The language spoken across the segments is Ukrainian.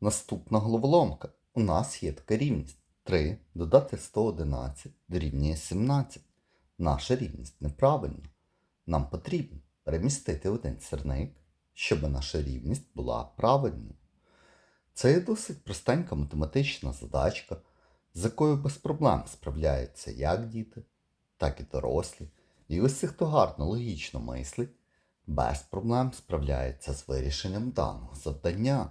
Наступна головоломка. У нас є така рівність. 3 додати 111 дорівнює 17. Наша рівність неправильна. Нам потрібно перемістити один сірник, щоб наша рівність була правильною. Це є досить простенька математична задачка, з якою без проблем справляються як діти, так і дорослі. І ось хто гарно логічно мислить, без проблем справляється з вирішенням даного завдання.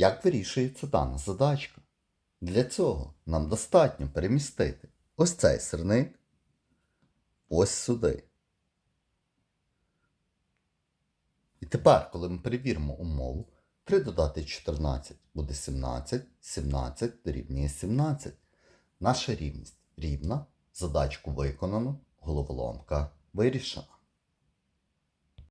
Як вирішується дана задачка? Для цього нам достатньо перемістити ось цей сирник ось сюди. І тепер, коли ми перевіримо умову, 3 додати 14 буде 17, 17 дорівнює 17. Наша рівність рівна, задачку виконано, головоломка вирішена.